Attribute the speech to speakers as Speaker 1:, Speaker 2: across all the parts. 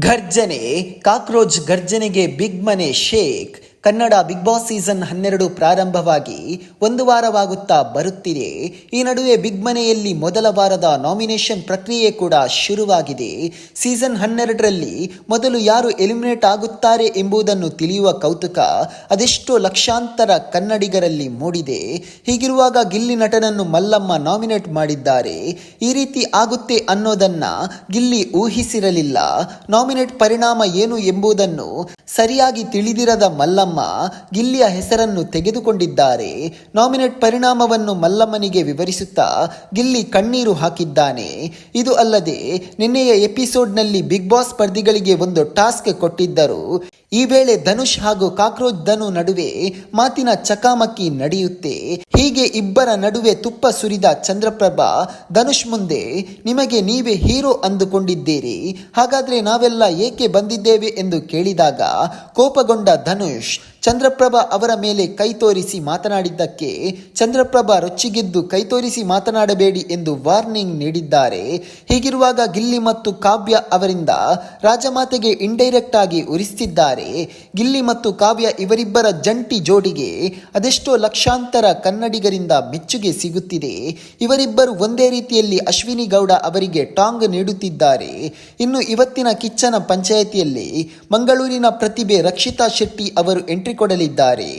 Speaker 1: ಘರ್ಜನೆ cockroach ಗರ್ಜನೆಗೆ big ಮನೆ shake Kannada Bigg Boss season ಹನ್ನೆರಡು ಪ್ರಾರಂಭವಾಗಿ ಒಂದು ವಾರವಾಗುತ್ತಾ ಬರುತ್ತಿದೆ. ಈ ನಡುವೆ ಬಿಗ್ ಮನೆಯಲ್ಲಿ ಮೊದಲ ವಾರದ ನಾಮಿನೇಷನ್ ಪ್ರಕ್ರಿಯೆ ಕೂಡ ಶುರುವಾಗಿದೆ. ಸೀಸನ್ ಹನ್ನೆರಡರಲ್ಲಿ ಮೊದಲು ಯಾರು ಎಲಿಮಿನೇಟ್ ಆಗುತ್ತಾರೆ ಎಂಬುದನ್ನು ತಿಳಿಯುವ ಕೌತುಕ ಅದೆಷ್ಟೋ ಲಕ್ಷಾಂತರ ಕನ್ನಡಿಗರಲ್ಲಿ ಮೂಡಿದೆ. ಹೀಗಿರುವಾಗ ಗಿಲ್ಲಿ ನಟನನ್ನು ಮಲ್ಲಮ್ಮ ನಾಮಿನೇಟ್ ಮಾಡಿದ್ದಾರೆ. ಈ ರೀತಿ ಆಗುತ್ತೆ ಅನ್ನೋದನ್ನ ಗಿಲ್ಲಿ ಊಹಿಸಿರಲಿಲ್ಲ. ನಾಮಿನೇಟ್ ಪರಿಣಾಮ ಏನು ಎಂಬುದನ್ನು ಸರಿಯಾಗಿ ತಿಳಿದಿರದ ಮಲ್ಲಮ್ಮ ಗಿಲ್ಲಿಯ ಹೆಸರನ್ನು ತೆಗೆದುಕೊಂಡಿದ್ದಾರೆ. ನಾಮಿನೇಟ್ ಪರಿಣಾಮವನ್ನು ಮಲ್ಲಮ್ಮನಿಗೆ ವಿವರಿಸುತ್ತಾ ಗಿಲ್ಲಿ ಕಣ್ಣೀರು ಹಾಕಿದ್ದಾನೆ. ಇದು ಅಲ್ಲದೆ ನಿನ್ನೆಯ ಎಪಿಸೋಡ್ನಲ್ಲಿ ಬಿಗ್ ಬಾಸ್ ಸ್ಪರ್ಧಿಗಳಿಗೆ ಒಂದು ಟಾಸ್ಕ್ ಕೊಟ್ಟಿದ್ದರು. ಈ ವೇಳೆ ಧನುಷ್ ಹಾಗೂ ಕಾಕ್ರೋಚ್ ಧನು ನಡುವೆ ಮಾತಿನ ಚಕಾಮಕಿ ನಡೆಯುತ್ತೆ. ಹೀಗೆ ಇಬ್ಬರ ನಡುವೆ ತುಪ್ಪ ಸುರಿದ ಚಂದ್ರಪ್ರಭಾ ಧನುಷ್ ಮುಂದೆ, ನಿಮಗೆ ನೀವೇ ಹೀರೋ ಅಂದುಕೊಂಡಿದ್ದೀರಿ. ಹಾಗಾದ್ರೆ ನಾವೆಲ್ಲ ಏಕೆ ಬಂದಿದ್ದೇವೆ? ಎಂದು ಕೇಳಿದಾಗ ಕೋಪಗೊಂಡ ಧನುಷ್ ಚಂದ್ರಪ್ರಭಾ ಅವರ ಮೇಲೆ ಕೈ ತೋರಿಸಿ ಮಾತನಾಡಿದ್ದಕ್ಕೆ ಚಂದ್ರಪ್ರಭಾ ರೊಚ್ಚಿಗೆದ್ದು ಕೈ ತೋರಿಸಿ ಮಾತನಾಡಬೇಡಿ ಎಂದು ವಾರ್ನಿಂಗ್ ನೀಡಿದ್ದಾರೆ. ಹೀಗಿರುವಾಗ ಗಿಲ್ಲಿ ಮತ್ತು ಕಾವ್ಯ ಅವರಿಂದ ರಾಜಮಾತೆಗೆ ಇಂಡೈರೆಕ್ಟ್ ಆಗಿ ಉರಿಸ್ತಿದ್ದಾರೆ. ಗಿಲ್ಲಿ ಮತ್ತು ಕಾವ್ಯ ಇವರಿಬ್ಬರ ಜಂಟಿ ಜೋಡಿಗೆ ಅದೆಷ್ಟೋ ಲಕ್ಷಾಂತರ ಕನ್ನಡಿಗರಿಂದ ಮೆಚ್ಚುಗೆ ಸಿಗುತ್ತಿದೆ. ಇವರಿಬ್ಬರು ಒಂದೇ ರೀತಿಯಲ್ಲಿ ಅಶ್ವಿನಿ ಗೌಡ ಅವರಿಗೆ ಟಾಂಗ್ ನೀಡುತ್ತಿದ್ದಾರೆ. ಇನ್ನು ಇವತ್ತಿನ ಕಿಚ್ಚನ ಪಂಚಾಯಿತಿಯಲ್ಲಿ ಮಂಗಳೂರಿನ ಪ್ರತಿಭೆ ರಕ್ಷಿತಾ ಶೆಟ್ಟಿ ಅವರು ಎಂಟ್ರಿ ಕೊಡಲಿದ್ದಾರೆ.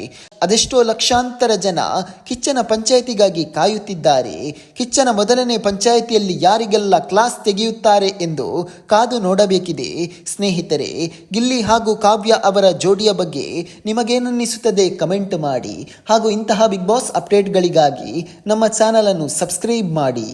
Speaker 1: ಅದೆಷ್ಟೋ ಲಕ್ಷಾಂತರ ಜನ ಕಿಚ್ಚನ ಪಂಚಾಯಿತಿಗಾಗಿ ಕಾಯುತ್ತಿದ್ದಾರೆ. ಕಿಚ್ಚನ ಮೊದಲನೇ ಪಂಚಾಯಿತಿಯಲ್ಲಿ ಯಾರಿಗೆಲ್ಲ ಕ್ಲಾಸ್ ತೆಗೆಯುತ್ತಾರೆ ಎಂದು ಕಾದು ನೋಡಬೇಕಿದೆ. ಸ್ನೇಹಿತರೆ, ಗಿಲ್ಲಿ ಹಾಗೂ ಕಾವ್ಯ ಅವರ ಜೋಡಿಯ ಬಗ್ಗೆ ನಿಮಗೇನನ್ನಿಸುತ್ತದೆ ಕಮೆಂಟ್ ಮಾಡಿ. ಹಾಗೂ ಇಂತಹ ಬಿಗ್ ಬಾಸ್ ಅಪ್ಡೇಟ್ಗಳಿಗಾಗಿ ನಮ್ಮ ಚಾನಲನ್ನು ಸಬ್ಸ್ಕ್ರೈಬ್ ಮಾಡಿ.